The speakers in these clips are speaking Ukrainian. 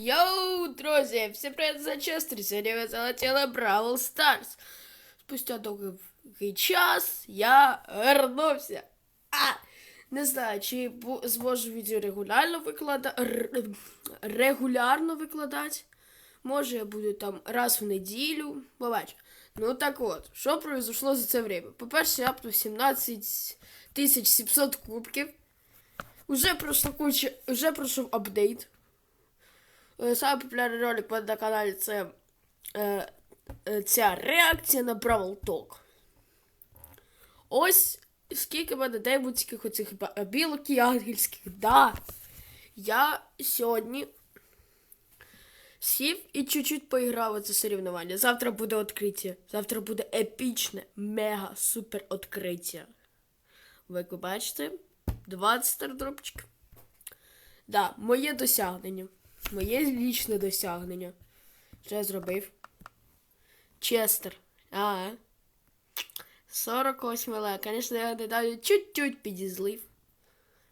Йоу, друзі, всім привіт за Честер. Сьогодні ви залетіли Бравл Старс. Спустя довгий час я вернувся. А, не знаю, чи зможу відео регулярно викладати. Регулярно викладати. Може, я буду там раз в неділю. Побач. Ну так от, що произошло за це время? По-перше, я апнув 17 700 кубків. Уже пройшла куча, уже пройшов апдейт. Е, Самий популярний ролик на каналі це е, е, ця реакція на Бравл Ток. Ось скільки в мене демонських оцих білок і ангельських. Да. Я сьогодні сів і чуть-чуть поіграв у це соревнування. Завтра буде відкриття. Завтра буде епічне, мега супер відкриття. Ви бачите, 20 стардропчиків. Да, моє досягнення. Моє лічне досягнення. Що я зробив? Честер. А. 48 лайк. Звісно, я недавно чуть-чуть підізлив.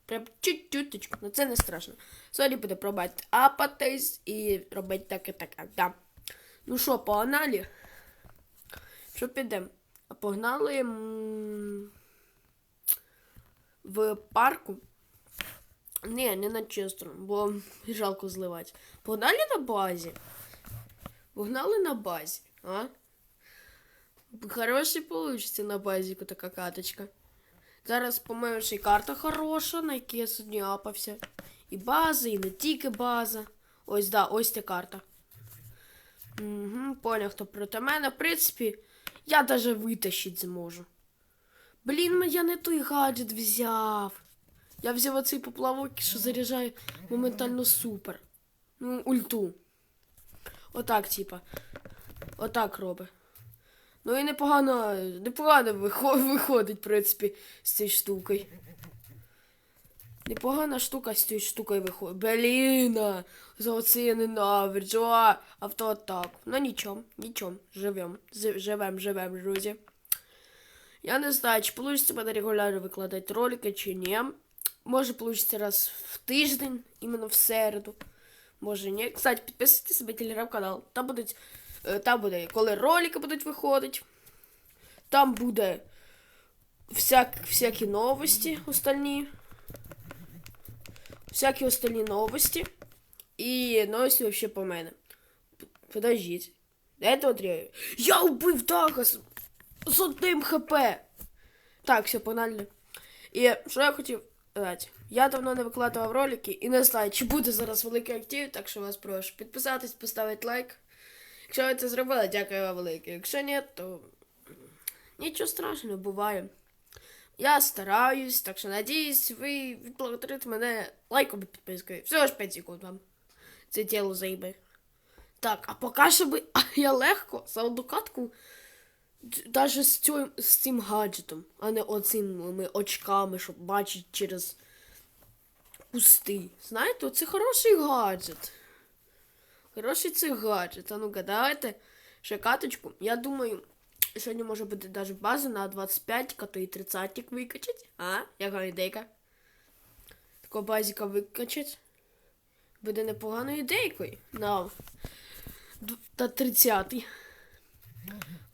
Прям чуть-чуточку. Ну це не страшно. Сьогодні буде пробувати апатись і робити таке таке. Да. Ну що, погнали? Що підемо? Погнали в парку. Ні, не на честру, бо жалко зливати. Погнали на базі. Погнали на базі, а? Хороший получиться на базіку така каточка. Зараз, по-моєму, ще й карта хороша, на якій я сьогодні апався. І база, і не тільки база. Ось, да, ось ця карта. Угу, поняв, хто проти мене. В принципі, я даже витащити зможу. Блін, я не той гаджет взяв. Я взяв оцей поплавок, що заряджає моментально супер. Ну, ульту. Отак, типа. Отак робить. Ну і непогано, непогано виходить, в принципі, з цією штукою. Непогана штука з цією штукою виходить. Блін, за оце я ненавиджу. А, автоатак. Ну нічого, нічого. Живем. Живем, живем, друзі. Я не знаю, чи вийде мене регулярно викладати ролики, чи ні. Може, вийде раз в тиждень, іменно в середу. Може, ні. Кстати, підписуйтесь на телеграм-канал. Там будуть. е, Там буде, коли ролики будуть виходити. Там буде всяк, всякі новості остальні. Всякі остальні новості. І новості вообще по мене. Подождіть. Дайте отрію. Я вбив Дага з, з одним хп. Так, все, погнали. І що я хотів? Я давно не викладував ролики і не знаю, чи буде зараз великий актив, так що вас прошу підписатись, поставити лайк. Якщо ви це зробили, дякую вам велике. Якщо ні, то нічого страшного, буває. Я стараюсь, так що надіюсь, ви відблагодарите мене лайком і підпискою. Всього ж 5 секунд вам. Це тіло займе. Так, а поки що би я легко за катку Даже з, цю, з цим гаджетом, а не оцими очками, щоб бачити через кусти. Знаєте, це хороший гаджет. Хороший це гаджет. А ну-ка, давайте ще каточку. Я думаю, сьогодні може бути даже база на 25, а то і 30 викачать. А? Яка ідейка? Такого базіка викачать. Буде непоганою ідейкою. На та 30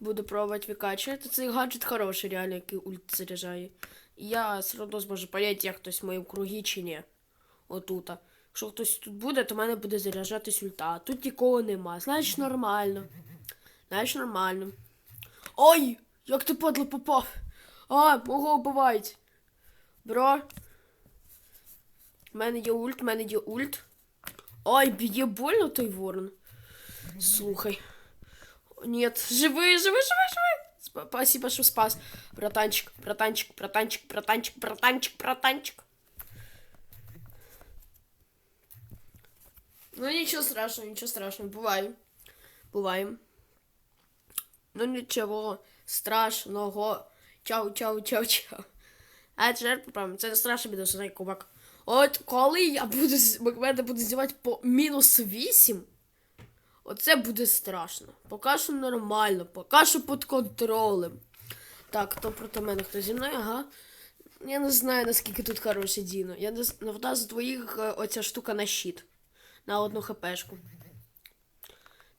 Буду пробувати викачувати. Цей гаджет хороший, реально, який ульт заряджає. Я все одно зможу поняти, як хтось в моїм кругі чи ні. Отута. Якщо хтось тут буде, то в мене буде заряджатись ульта. Тут нікого нема. Значить нормально. Значить нормально. Ой! Як ти подло попав? А, мого вбивають. Бро. У мене є ульт, в мене є ульт. Ой, б'є больно той ворон. Слухай. Нет, живы, живы, живы, живы. Сп- Спасибо, что спас. Братанчик, братанчик, братанчик, братанчик, братанчик, братанчик. Ну ничего страшного, ничего страшного, бываем. Бываем. Ну нічого страшного. Чау, чау, чау, чау. А тепер поправимо. Це не страшно буде знай кубак. От коли я буду з- мене буде здівати по мінус 8, Оце буде страшно. Поки що нормально, поки що під контролем. Так, хто проти мене, хто зі мною, ага. Я не знаю, наскільки тут хороше Діно. Я не з- ну, в нас двоїх е, оця штука на щит. на одну хпшку.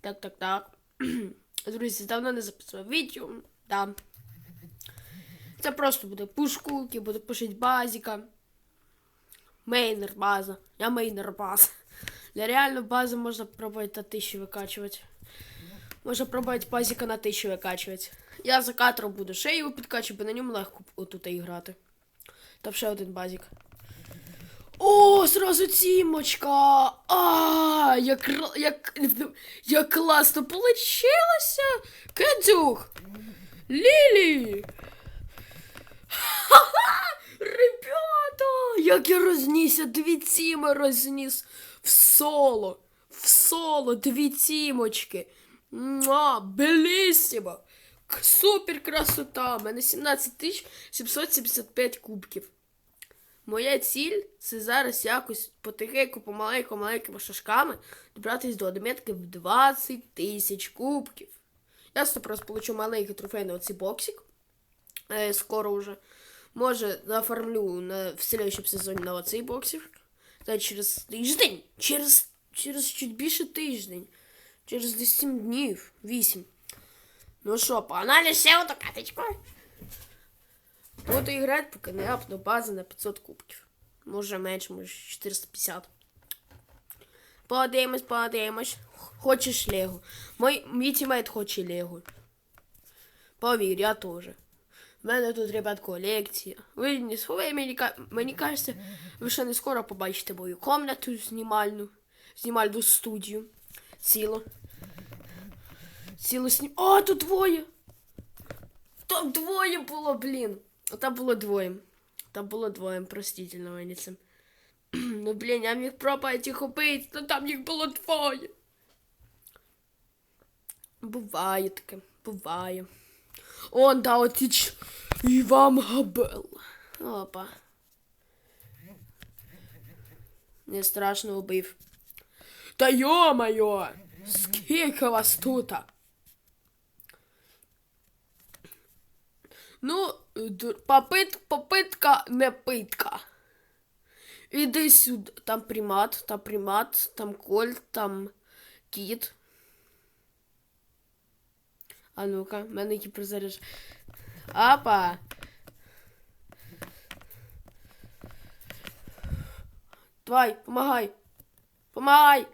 Так, так, так. Друзі, давно не записував відео. Да. Це просто буде пушкулки, буду пушити базіка. Мейнер база. Я мейнер база. Для реально бази можна пробувати на тисячу викачувати. Можна пробувати базіка на тисячу викачувати. Я за катером буду ще його підкачувати, бо на ньому легко отут і грати. Там ще один базік. О, сразу цімочка! А, як, як, як класно получилося! Кедзюх! Лілі! Ха-ха! Ребята! Як я рознісся, дві ціми розніс в соло! В соло, дві цімочки! Муа, белісімо! Супер красота! У мене 17 775 кубків. Моя ціль це зараз якось потихеньку, помаленьку, маленькими шашками добратись до одметки в 20 тисяч кубків. Я просто получу маленький трофей на оцей боксик. Е, скоро вже. Може, заоформлю на, в следующем сезоні на оцей боксик. Та через тиждень. Через, через чуть більше тиждень. Через десь 7 днів. 8. Ну що, погнали ще оту каточку. Буду играть, поки не апну базу на 500 кубків. Може менше, може 450. Подивимось, подивимось. Хочеш Лего. Мой, мій тімейт хоче Лего. Повір, я теж. У мене тут, ребят, колекція. Ви, не с- ви мені, мені кажеться, ви ще не скоро побачите мою комнату знімальну. Знімальну студію. Ціло. Ціло снім... О, тут двоє! Там двоє було, блін. Там було двоє. Там було двоє, простительно мені це. Ну, блін, я міг пропасть їх убити, але там їх було двоє. Буває таке, буває. Он, да, от і вам габел. Опа. Не страшно убив. Та йо-моє! Скільки вас тут? Ну, попит, попитка, не питка. Іди сюди. Там примат, там примат, там кольт, там кіт. А ну-ка, в мене гіперзаряж. Апа. Давай, помогай. Помогай.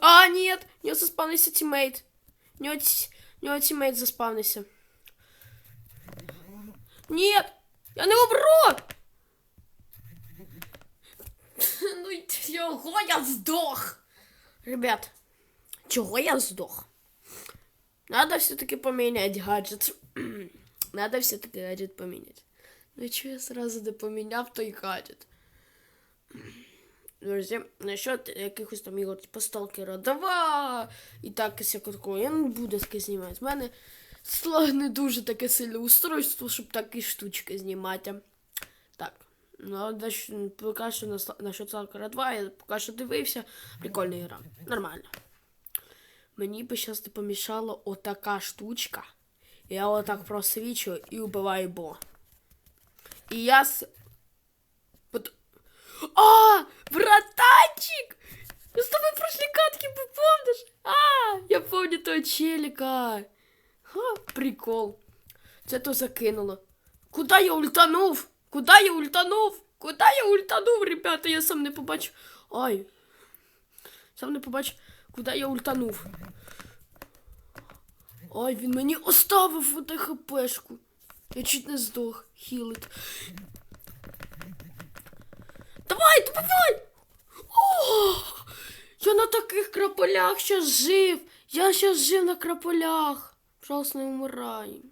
А, нет, у него заспавнился тиммейт. У него, у него тиммейт заспавнился. Нет, я не убру. Ну, чого я здох? Ребят, чего я сдох? Надо все-таки поменять гаджет. Надо все-таки гаджет поменять. Ну что я сразу не поміняв той гаджет? Друзі, насчет якихось там ігор, типу Stalker 2 і так всяко такого, я не буду таке знімати. У мене не дуже таке сильне устройство, щоб такі штучки знімати. Так. Ну, поки що насчет Stalker 2 я поки що дивився. Прикольна гра. Нормально. Мені би зараз не помішала отака штучка. Я отак просвічую і вбиваю бо. І я с... Пот- А, братанчик! Мы с тобой прошли катки, вы помнишь? А, я помню того челика. Ха, прикол. Це то закинуло. Куда я ультанув? Куда я ультанув? Куда я ультанув, ребята? Я сам не побачив. Ай. Сам не побачив, Куди я ультанув. Ай, він мені оставив оте хпшку. Я чуть не здох. Хілит. Давай, давай! О! Я на таких краполях щас жив. Я щас жив на краполях. Пожалуйста, не вмирай.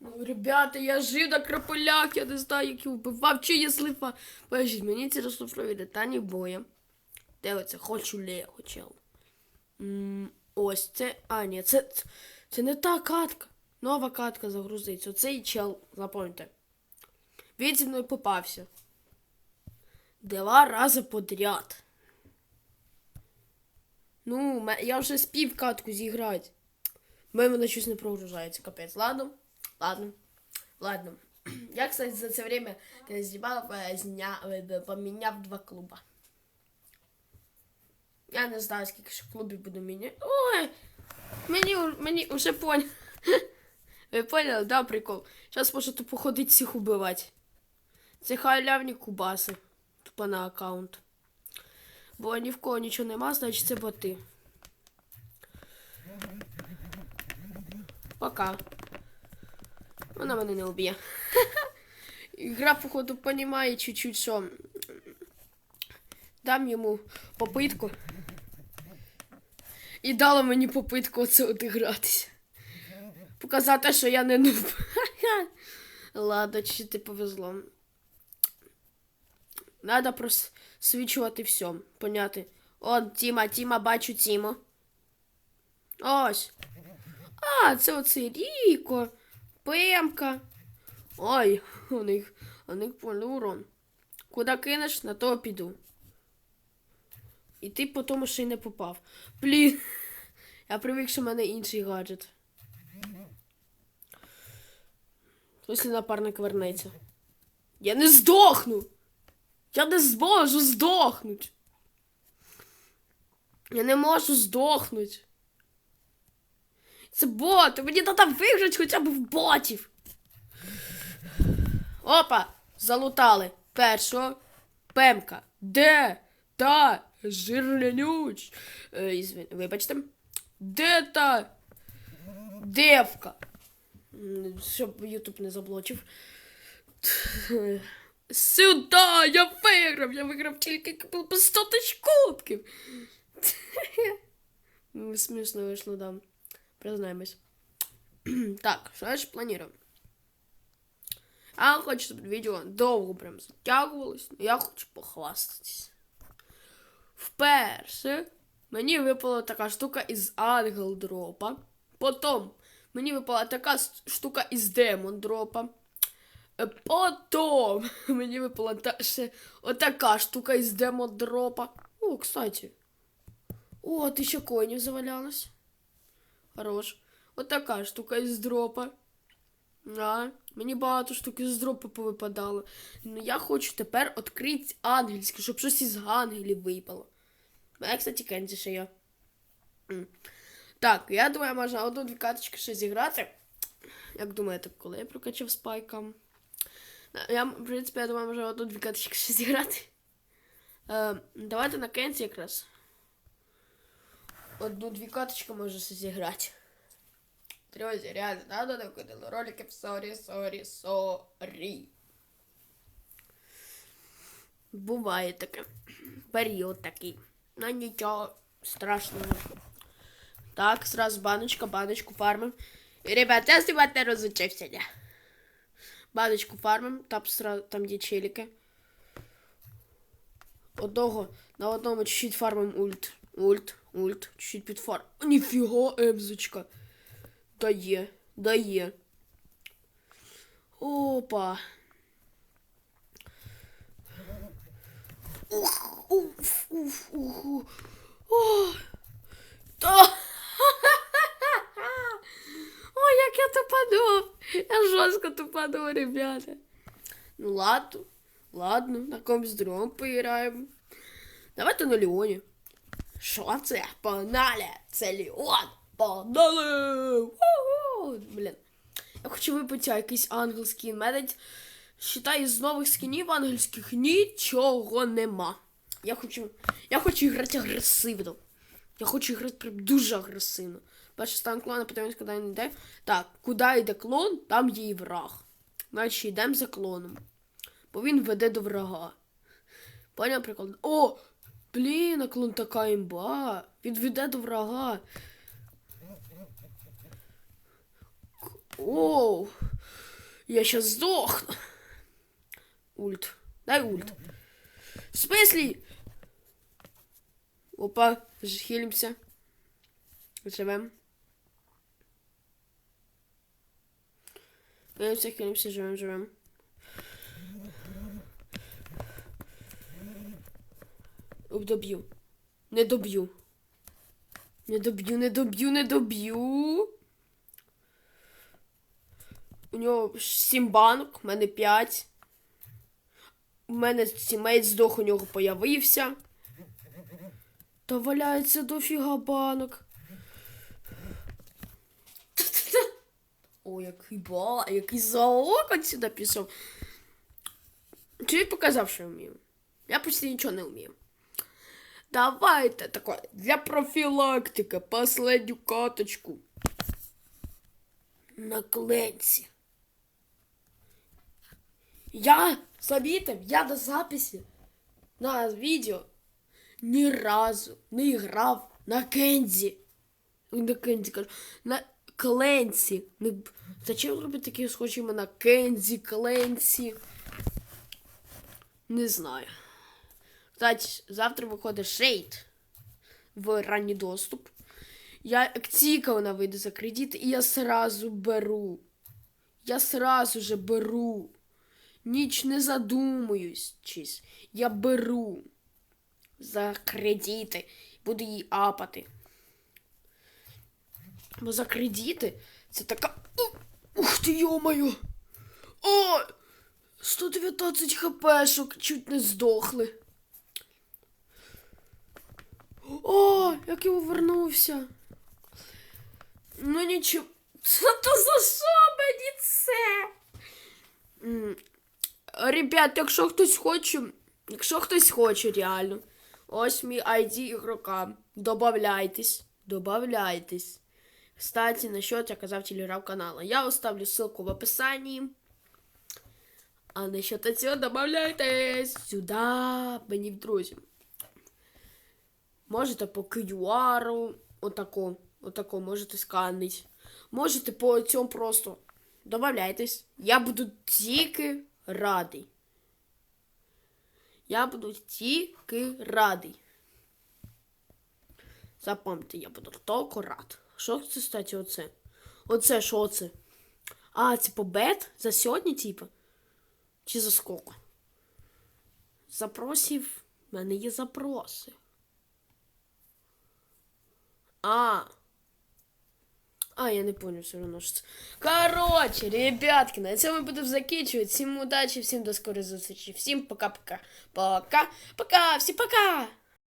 Ну, ребята, я жив на краполях, я не знаю, як його вбивав. Чи є слифа? Подождіть, мені ці розсуфрові деталі боя. Де? Хочу Лего, чел. М, Ось це. А, ні, це, це, не та катка. Нова катка загрузиться. Оцей чел, запам'ятайте. Він зі мною попався. Два рази подряд. Ну, я вже спів катку зіграти. В мене щось не прогружається, капець. Ладно, ладно, ладно. Я, кстати, за це время, знімав, е, зня... е, поміняв два клуба. Я не знаю, скільки ще клубів буде мені. Ой! Мені, мені уже понял. Ви поняли, да, прикол? Зараз можете походити всіх убивати. Це халявні кубаси. Тупо на аккаунт. Бо ні в кого нічого нема, значить це боти. Пока. Вона мене не уб'є. Гра, походу, понімає чуть-чуть, що дам йому попитку. І дала мені попитку оце одігратися. Показати, що я не нуб. Ладно, чи ти повезло. Надо просвічувати все, поняти. Он, Тіма, Тіма, бачу Тіму. Ось. А, це оце Ріко, Пемка. Ой, у них, у них повний урон. Куди кинеш, на то піду. І ти по тому ще й не попав. Блін. Я привик, що в мене інший гаджет. Якщо напарник вернеться. Я не здохну! Я не зможу здохнути. Я не можу здохнути. Це боти, мені треба виграти хоча б в ботів. Опа! Залутали. Першого. Пемка. Де? Та жирлянюч. Е, ізвин- вибачте. Де та девка? М, Щоб Ютуб не заблочив. Сюда! Я виграв! Я виграв тільки по 100 тисяч кубків. М, Смішно вийшло, да. Признаємось. так, що ж плануємо? А хочу, щоб відео довго прям затягувалось, но я хочу похвастатись. Вперше мені випала така штука із Ангел Дропа. Потім мені випала така штука із Демон Дропа. Е, Потім мені випала та ще отака штука із Демон Дропа. О, кстати. О, тисяча коїнів завалялась. Хорош. Отака штука із дропа. А, мені багато штук із дропу повипадало. Ну я хочу тепер відкрити ангельське, щоб щось із ангелів випало. У мене, кстати, Кензі ще. Так, я думаю, можна одну-дві каточки ще зіграти. Як думаєте, коли я прокачав спайка? Я, в принципі, я думаю, може одну-дві каточки ще зіграти. Е, давайте на Кензі якраз. Одну-дві каточки може ще зіграти. Друзі, реально, надо накидали роликів. Сорі, сорі, сорі. Буває таке. Період такий. Ну нічого страшного. Так, сразу баночка, баночку фармим. І, ребят, я знімати не розучився, не. Баночку фармим, там, сразу, там є челіки. Одного, на одному чуть-чуть фармим ульт. Ульт, ульт, чуть-чуть під фарм. Ніфіга, емзочка. Дає, дає. Опа. Уф, уф, та. Ой, як я тупану. Я жорстко тупану, ребята. Ну ладно, ладно, на комусь другому поіграємо. Давайте на Леоні. Що це? Погнали! Це Леон! Погнали! Блін. Я хочу випити якийсь ангел скін. Считай, з нових скінів ангельських нічого нема. Я хочу. Я хочу грати агресивно. Я хочу грати прям дуже агресивно. Перший стан клона, подивимось, куди він йде. Так, куди йде клон, там є і враг. Значить, йдемо за клоном. Бо він веде до врага. Поняв прикол? О! Блін, а клон така імба. Він веде до врага. Оу. Я сейчас сдохну. Ульт. Дай ульт. В смысле? Опа, хилимся. Живем. Хилимся, хилимся, живем, живем. Оп, доб'ю. Не доб'ю. Не доб'ю, не доб'ю, не доб'ю. У нього 7 банок, у мене 5. У мене сімейт здох, у нього появився. Та валяється дофіга банок. О, який бала, який заокон сюди пішов. Він показав, що я вмію? Я почти нічого не вмію. Давайте таке для профілактики последню каточку. На кленці. Я замітив, я на записі на відео ні разу не грав на Кензі. Ой, На Кензі кажу. На Кленсі. Не... Зачем робити такі схожі на Кензі, Кленсі? Не знаю. Кстати, завтра виходить шейд в ранній доступ. Я тільки вона вийде за кредит, і я сразу беру. Я сразу же беру. Ніч не задумуючись. Я беру за кредити. Буду її апати. Бо за кредити це така. Ух ти, йомаю! О! 119 хпшок чуть не здохли. О, як я повернувся. Ну нічого. Що то за що мені це? Ребят, якщо хтось хоче, якщо хтось хоче реально, ось мій ID ігрока. Добавляйтесь, добавляйтесь. Кстати, насчет я казав телеграм-канала. Я оставлю ссылку в описании. А насчет этого добавляйтесь сюда, мені в друзі. Можете по QR, отако, отако можете сканити. Можете по цьому просто добавляйтесь. Я буду тільки радий. Я буду тільки радий. Запам'ятайте, я буду тільки рад. Що це, кстати, оце? Оце що це? А, по бет? За сьогодні, типа? Чи за сколько? Запросів. У мене є запроси. А. А, я не понял все равно, це. Короче, ребятки, на цьому буду закінчувати. Всім удачі, всім до скорої зустрічі. Всім пока-пока. Пока. Пока. Всім пока.